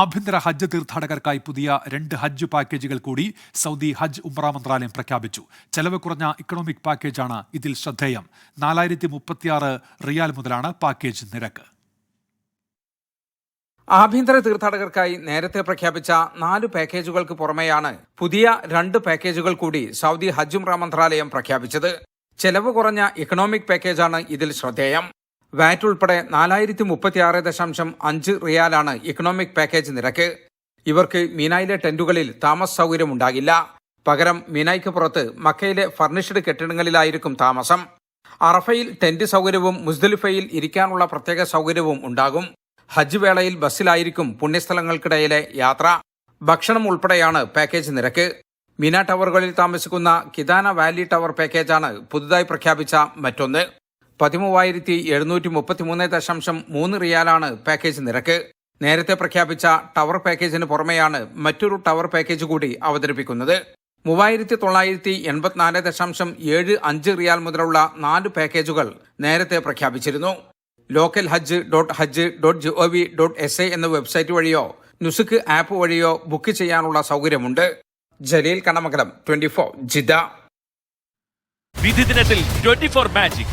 ആഭ്യന്തര ഹജ്ജ് തീർത്ഥാടകർക്കായി പുതിയ രണ്ട് ഹജ്ജ് പാക്കേജുകൾ കൂടി സൗദി ഹജ്ജ് ഉംറ മന്ത്രാലയം പ്രഖ്യാപിച്ചു. ചെലവ് കുറഞ്ഞ ഇക്കണോമിക് പാക്കേജാണ് ഇതിൽ ശ്രദ്ധേയം. നാലായിരത്തി മുപ്പത്തിയാറ് റിയാൽ മുതലാണ് പാക്കേജ് നിരക്ക്. ആഭ്യന്തര തീർത്ഥാടകർക്കായി നേരത്തെ പ്രഖ്യാപിച്ച നാല് പാക്കേജുകൾക്ക് പുറമെയാണ് പുതിയ രണ്ട് പാക്കേജുകൾ കൂടി സൗദി ഹജ്ജ് ഉംറ മന്ത്രാലയം പ്രഖ്യാപിച്ചത്. ചെലവ് കുറഞ്ഞ ഇക്കണോമിക് പാക്കേജാണ് ഇതിൽ ശ്രദ്ധേയം. വാറ്റ് ഉൾപ്പെടെ നാലായിരത്തി മുപ്പത്തിയാറ് ദശാംശം അഞ്ച് റിയാലാണ് ഇക്കണോമിക് പാക്കേജ് നിരക്ക്. ഇവർക്ക് മീനായിലെ ടെന്റുകളിൽ താമസ സൗകര്യമുണ്ടാകില്ല. പകരം മീനായ്ക്ക് പുറത്ത് മക്കയിലെ ഫർണിഷ്ഡ് കെട്ടിടങ്ങളിലായിരിക്കും താമസം. അറഫയിൽ ടെന്റ് സൗകര്യവും മുസ്ദലിഫയിൽ ഇരിക്കാനുള്ള പ്രത്യേക സൗകര്യവും ഉണ്ടാകും. ഹജ്ജ് വേളയിൽ ബസ്സിലായിരിക്കും പുണ്യസ്ഥലങ്ങൾക്കിടയിലെ യാത്ര. ഭക്ഷണം ഉൾപ്പെടെയാണ് പാക്കേജ് നിരക്ക്. മീന ടവറുകളിൽ താമസിക്കുന്ന കിദാന വാലി ടവർ പാക്കേജാണ് പുതുതായി പ്രഖ്യാപിച്ച മറ്റൊന്ന്. പതിമൂവായിരത്തി എഴുന്നൂറ്റി മുപ്പത്തിമൂന്ന് ദശാംശം മൂന്ന് റിയാലാണ് പാക്കേജ് നിരക്ക്. നേരത്തെ പ്രഖ്യാപിച്ച ടവർ പാക്കേജിന് പുറമെയാണ് മറ്റൊരു ടവർ പാക്കേജ് കൂടി അവതരിപ്പിക്കുന്നത്. മൂവായിരത്തി തൊള്ളായിരത്തി എൺപത്തിനാല് ദശാംശം ഏഴ് അഞ്ച് റിയാൽ മുതലുള്ള നാല് പാക്കേജുകൾ നേരത്തെ പ്രഖ്യാപിച്ചിരുന്നു. Local hajj dot hajj dot G O V dot S A എന്ന വെബ്സൈറ്റ് വഴിയോ നുസുക്ക് ആപ്പ് വഴിയോ ബുക്ക് ചെയ്യാനുള്ള സൗകര്യമുണ്ട്. Jaleel Kanamakalam twenty four Jeddah വിധി ദിനത്തിൽ ട്വന്റി ഫോർ മാജിക്.